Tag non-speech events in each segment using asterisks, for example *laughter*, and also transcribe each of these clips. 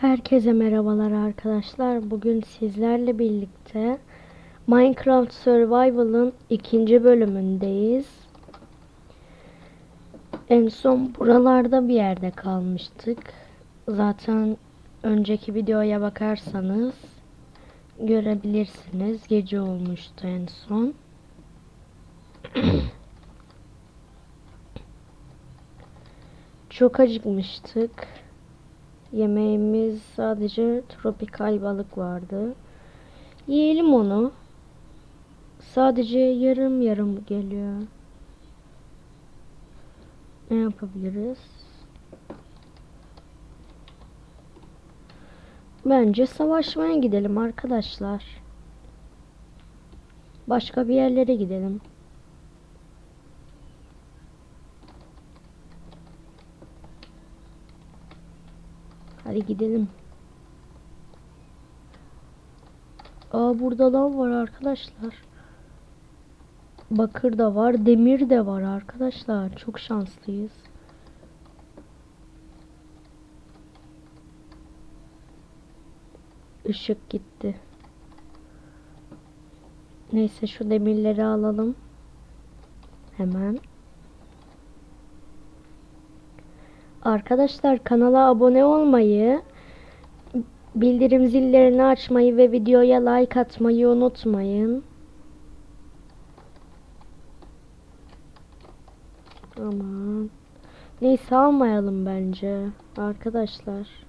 Herkese merhabalar arkadaşlar. Bugün sizlerle birlikte Minecraft Survival'ın ikinci bölümündeyiz. En son buralarda bir yerde kalmıştık. Zaten önceki videoya bakarsanız görebilirsiniz. Gece olmuştu en son. *clears throat* Çok acıkmıştık. Yemeğimiz sadece tropikal balık vardı. Yiyelim onu. Sadece yarım yarım geliyor. Ne yapabiliriz? Bence savaşmaya gidelim arkadaşlar. Başka bir yerlere gidelim. Hadi gidelim. Aa burada lav var arkadaşlar. Bakır da var, demir de var arkadaşlar. Çok şanslıyız. Işık gitti. Neyse şu demirleri alalım. Hemen. Arkadaşlar kanala abone olmayı, bildirim zillerini açmayı ve videoya like atmayı unutmayın. Aman. Neyse almayalım bence arkadaşlar.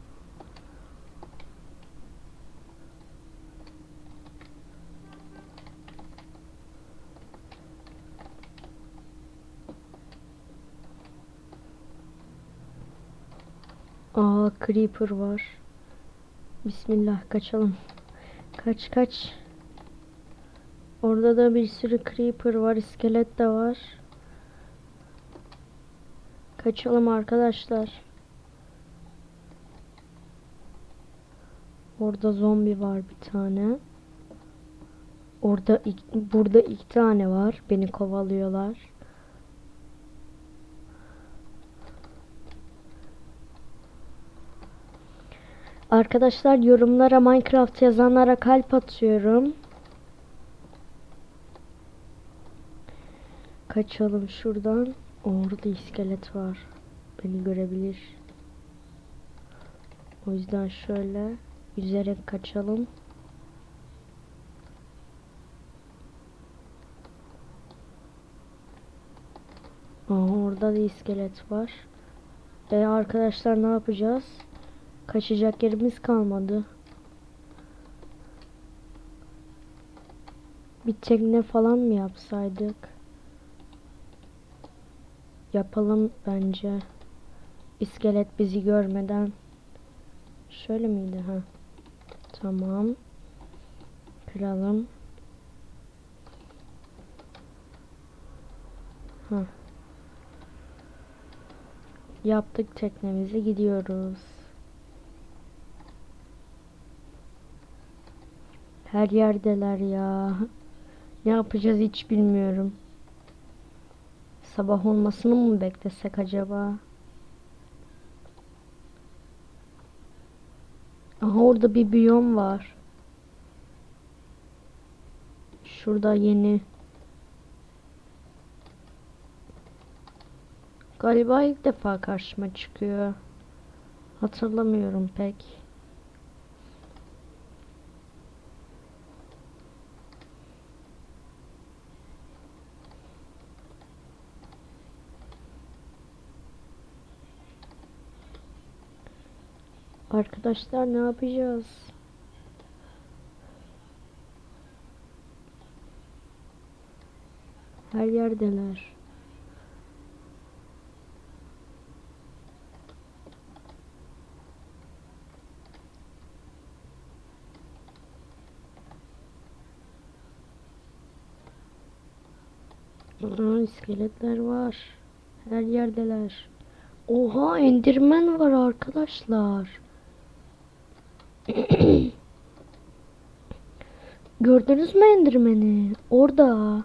Aa creeper var. Bismillah kaçalım. Kaç kaç. Orada da bir sürü creeper var, iskelet de var. Kaçalım arkadaşlar. Orada zombi var bir tane. Orada burada iki tane var. Beni kovalıyorlar. Arkadaşlar yorumlara Minecraft yazanlara kalp atıyorum. Kaçalım şuradan. Orada iskelet var. Beni görebilir. O yüzden şöyle yüzerek kaçalım. Aa, orada da iskelet var. E arkadaşlar ne yapacağız? Kaçacak yerimiz kalmadı. Bir tekne falan mı yapsaydık? Yapalım bence. İskelet bizi görmeden. Şöyle miydi ha? Tamam. Kıralım. Ha. Yaptık teknemizi gidiyoruz. Her yerdeler ya. Ne yapacağız hiç bilmiyorum. Sabah olmasını mı beklesek acaba? Aha orada bir biyom var. Şurada yeni. Galiba ilk defa karşıma çıkıyor. Hatırlamıyorum pek. Arkadaşlar ne yapacağız? Her yerdeler. Aa, iskeletler var. Her yerdeler. Oha endirmen var arkadaşlar. Gördünüz mü endirmeni? Orada.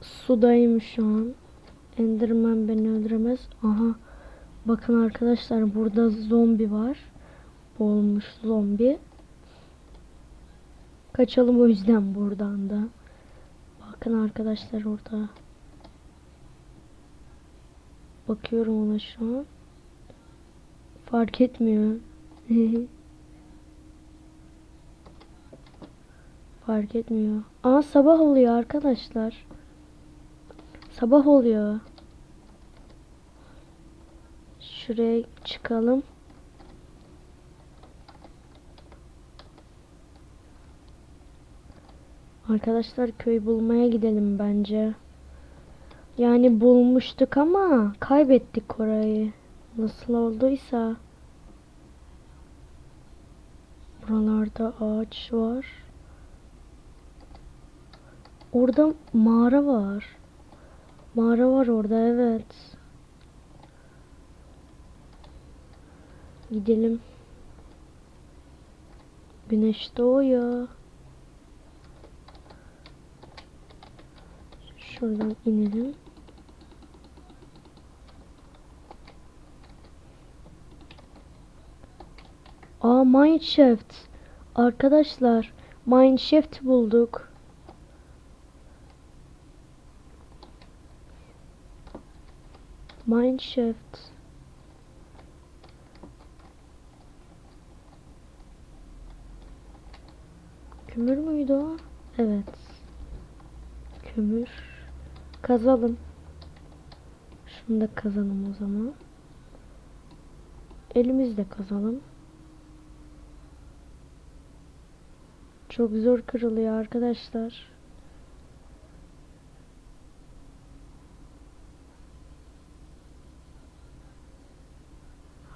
Sudayım şu an. Enderman beni öldüremez. Aha. Bakın arkadaşlar burada zombi var. Boğulmuş zombi. Kaçalım o yüzden buradan da. Bakın arkadaşlar orada. Bakıyorum ona şu an. Fark etmiyor. *laughs* Fark etmiyor. Aa sabah oluyor arkadaşlar. Sabah oluyor. Şuraya çıkalım. Arkadaşlar köy bulmaya gidelim bence. Yani bulmuştuk ama kaybettik orayı. Nasıl olduysa. Buralarda ağaç var. Orada mağara var. Mağara var orada evet. Gidelim. Güneş doğuyor. Şuradan inelim. Aa Mineshaft. Arkadaşlar Mineshaft bulduk. Mineshaft. Kömür müydü o? Evet. Kömür. Kazalım. Şunu da kazalım o zaman. Elimizle kazalım. Çok zor kırılıyor arkadaşlar.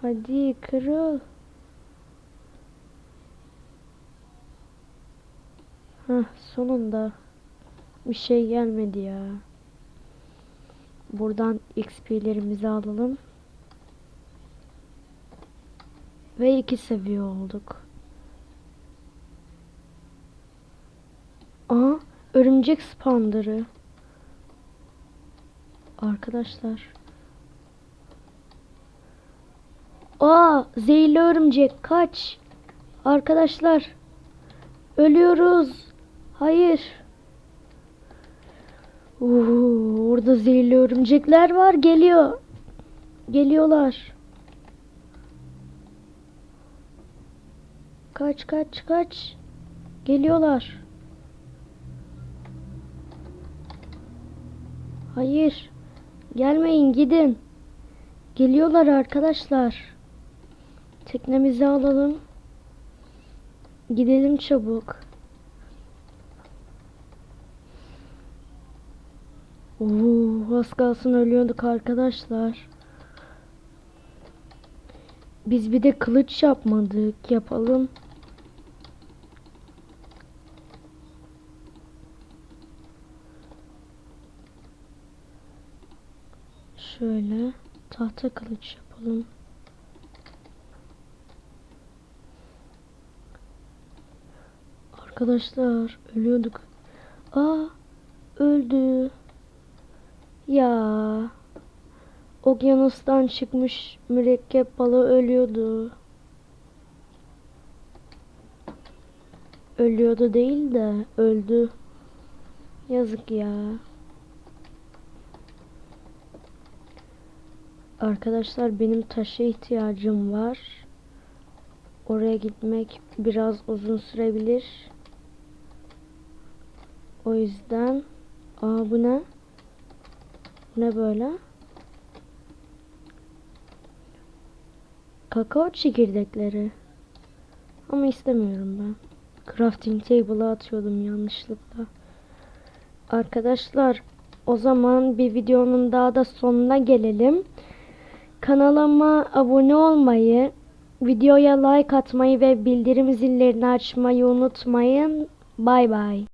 Hadi kırıl. Heh, sonunda bir şey gelmedi ya. Buradan XP'lerimizi alalım. Ve iki seviye olduk. Aa, örümcek spandırı. Arkadaşlar. Aa, zehirli örümcek kaç. Arkadaşlar. Ölüyoruz. Hayır. Oo, orada zehirli örümcekler var. Geliyor. Geliyorlar. Kaç kaç kaç. Geliyorlar. Hayır. Gelmeyin gidin. Geliyorlar arkadaşlar. Teknemizi alalım. Gidelim çabuk. Oo, az kalsın ölüyorduk arkadaşlar. Biz bir de kılıç yapmadık. Yapalım. Şöyle tahta kılıç yapalım. Arkadaşlar ölüyorduk. Aa öldü. Ya okyanustan çıkmış mürekkep balığı ölüyordu. Ölüyordu değil de öldü. Yazık ya. Arkadaşlar benim taşa ihtiyacım var. Oraya gitmek biraz uzun sürebilir. O yüzden aa bu ne? Bu ne böyle? Kakao çekirdekleri. Ama istemiyorum ben. Crafting table'a atıyordum yanlışlıkla. Arkadaşlar o zaman bir videonun daha da sonuna gelelim. Kanalıma abone olmayı, videoya like atmayı ve bildirim zillerini açmayı unutmayın. Bay bay.